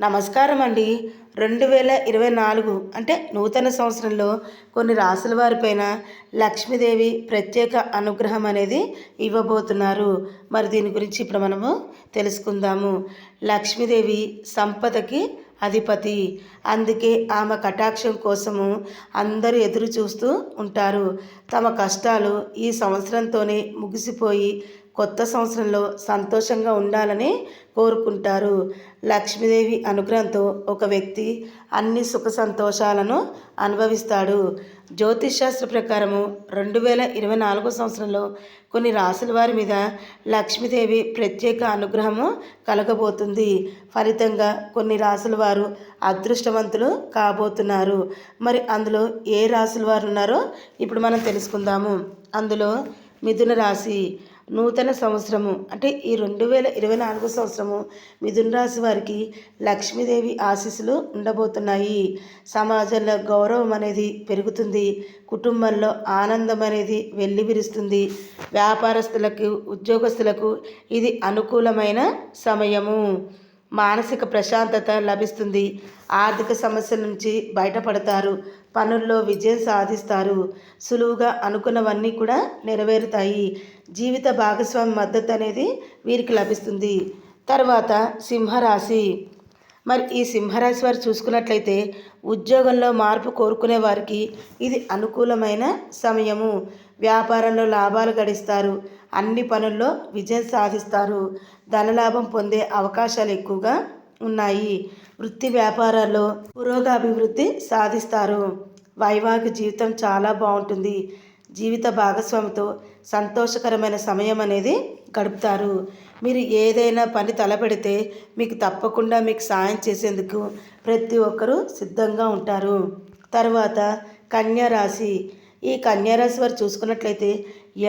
నమస్కారం అండి రెండు వేల ఇరవై నాలుగు అంటే నూతన సంవత్సరంలో కొన్ని రాసుల వారిపైన లక్ష్మీదేవి ప్రత్యేక అనుగ్రహం అనేది ఇవ్వబోతున్నారు. మరి దీని గురించి ఇప్పుడు మనము తెలుసుకుందాము. లక్ష్మీదేవి సంపదకి అధిపతి. అందుకే ఆమె కటాక్షం కోసము అందరూ ఎదురు చూస్తూ ఉంటారు. తమ కష్టాలు ఈ సంవత్సరంతోనే ముగిసిపోయి కొత్త సంవత్సరంలో సంతోషంగా ఉండాలని కోరుకుంటారు. లక్ష్మీదేవి అనుగ్రహంతో ఒక వ్యక్తి అన్ని సుఖ సంతోషాలను అనుభవిస్తాడు. జ్యోతిష్ శాస్త్ర ప్రకారము రెండు వేల ఇరవై నాలుగో సంవత్సరంలో కొన్ని రాసుల వారి మీద లక్ష్మీదేవి ప్రత్యేక అనుగ్రహము కలగబోతుంది. ఫలితంగా కొన్ని రాసుల వారు అదృష్టవంతులు కాబోతున్నారు. మరి అందులో ఏ రాసుల వారు ఉన్నారో ఇప్పుడు మనం తెలుసుకుందాము. అందులో మిథున రాశి నూతన సంవత్సరము. అంటే ఈ రెండు వేల ఇరవై నాలుగో సంవత్సరము మిథున రాశి వారికి లక్ష్మీదేవి ఆశీస్సులు ఉండబోతున్నాయి. సమాజంలో గౌరవం అనేది పెరుగుతుంది. కుటుంబంలో ఆనందం అనేది వెల్లివిరుస్తుంది. వ్యాపారస్తులకు ఉద్యోగస్తులకు ఇది అనుకూలమైన సమయము. మానసిక ప్రశాంతత లభిస్తుంది. ఆర్థిక సమస్యల నుంచి బయటపడతారు. పనుల్లో విజయం సాధిస్తారు. సులువుగా అనుకున్నవన్నీ కూడా నెరవేరుతాయి. జీవిత భాగస్వామి మద్దతు అనేది వీరికి లభిస్తుంది. తర్వాత సింహరాశి. మరి ఈ సింహరాశి వారు చూసుకున్నట్లయితే ఉద్యోగంలో మార్పు కోరుకునే వారికి ఇది అనుకూలమైన సమయము. వ్యాపారంలో లాభాలు గడిస్తారు. అన్ని పనుల్లో విజయం సాధిస్తారు. ధనలాభం పొందే అవకాశాలు ఎక్కువగా ఉన్నాయి. వృత్తి వ్యాపారాల్లో పురోగాభివృద్ధి సాధిస్తారు. వైవాహిక జీవితం చాలా బాగుంటుంది. జీవిత భాగస్వామితో సంతోషకరమైన సమయం అనేది గడుపుతారు. మీరు ఏదైనా పని తలపెడితే మీకు తప్పకుండా మీకు సాయం చేసేందుకు ప్రతి ఒక్కరూ సిద్ధంగా ఉంటారు. తర్వాత కన్యారాశి ఈ కన్యారాశి వారు చూసుకున్నట్లయితే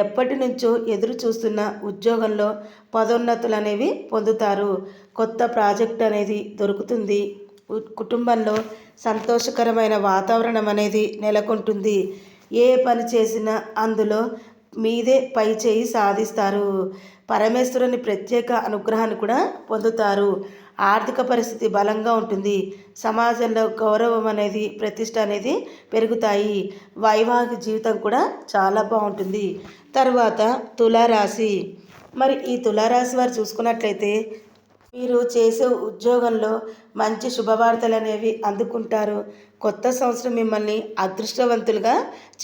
ఎప్పటి నుంచో ఎదురు చూస్తున్న ఉద్యోగంలో పదోన్నతులు అనేవి పొందుతారు. కొత్త ప్రాజెక్ట్ అనేది దొరుకుతుంది. కుటుంబంలో సంతోషకరమైన వాతావరణం అనేది నెలకొంటుంది. ఏ పని చేసినా అందులో మీదే పై చేయి సాధిస్తారు. పరమేశ్వరుని ప్రత్యేక అనుగ్రహాన్ని కూడా పొందుతారు. ఆర్థిక పరిస్థితి బలంగా ఉంటుంది. సమాజంలో గౌరవం అనేది ప్రతిష్ట అనేది పెరుగుతాయి. వైవాహిక జీవితం కూడా చాలా బాగుంటుంది. తర్వాత తులారాశి. మరి ఈ తులారాశి వారు చూసుకున్నట్లయితే మీరు చేసే ఉద్యోగంలో మంచి శుభవార్తలు అనేవి అందుకుంటారు. కొత్త సంవత్సరం మిమ్మల్ని అదృష్టవంతులుగా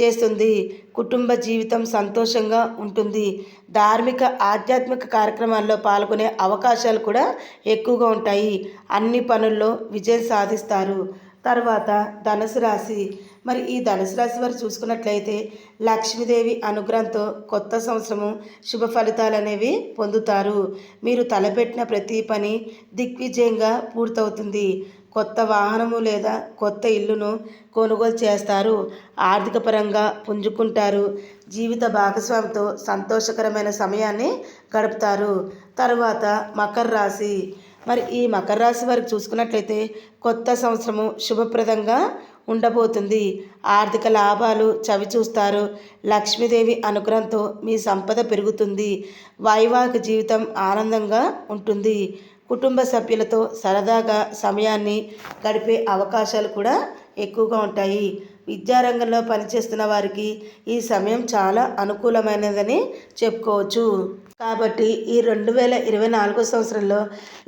చేస్తుంది. కుటుంబ జీవితం సంతోషంగా ఉంటుంది. ధార్మిక ఆధ్యాత్మిక కార్యక్రమాల్లో పాల్గొనే అవకాశాలు కూడా ఎక్కువగా ఉంటాయి. అన్ని పనుల్లో విజయం సాధిస్తారు. తర్వాత ధనుసు రాశి. మరి ఈ ధనుసు రాశి వారు చూసుకున్నట్లయితే లక్ష్మీదేవి అనుగ్రహంతో కొత్త సంవత్సరము శుభ ఫలితాలు అనేవి పొందుతారు. మీరు తలపెట్టిన ప్రతి పని దిగ్విజయంగా పూర్తవుతుంది. కొత్త వాహనము లేదా కొత్త ఇల్లును కొనుగోలు చేస్తారు. ఆర్థిక పరంగా పుంజుకుంటారు. జీవిత భాగస్వామితో సంతోషకరమైన సమయాన్ని గడుపుతారు. తర్వాత మకర రాశి. మరి ఈ మకర రాశి వారికి చూసుకున్నట్లయితే కొత్త సంవత్సరము శుభప్రదంగా ఉండబోతుంది. ఆర్థిక లాభాలు చవి చూస్తారు లక్ష్మీదేవి అనుగ్రహంతో మీ సంపద పెరుగుతుంది. వైవాహిక జీవితం ఆనందంగా ఉంటుంది. కుటుంబ సభ్యులతో సరదాగా సమయాన్ని గడిపే అవకాశాలు కూడా ఎక్కువగా ఉంటాయి. విద్యారంగంలో పనిచేస్తున్న వారికి ఈ సమయం చాలా అనుకూలమైనదని చెప్పుకోవచ్చు. కాబట్టి ఈ రెండు వేల ఇరవై నాలుగో సంవత్సరంలో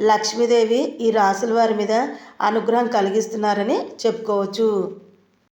లక్ష్మీదేవి ఈ రాసుల వారి మీద అనుగ్రహం కలిగిస్తున్నారని చెప్పుకోవచ్చు.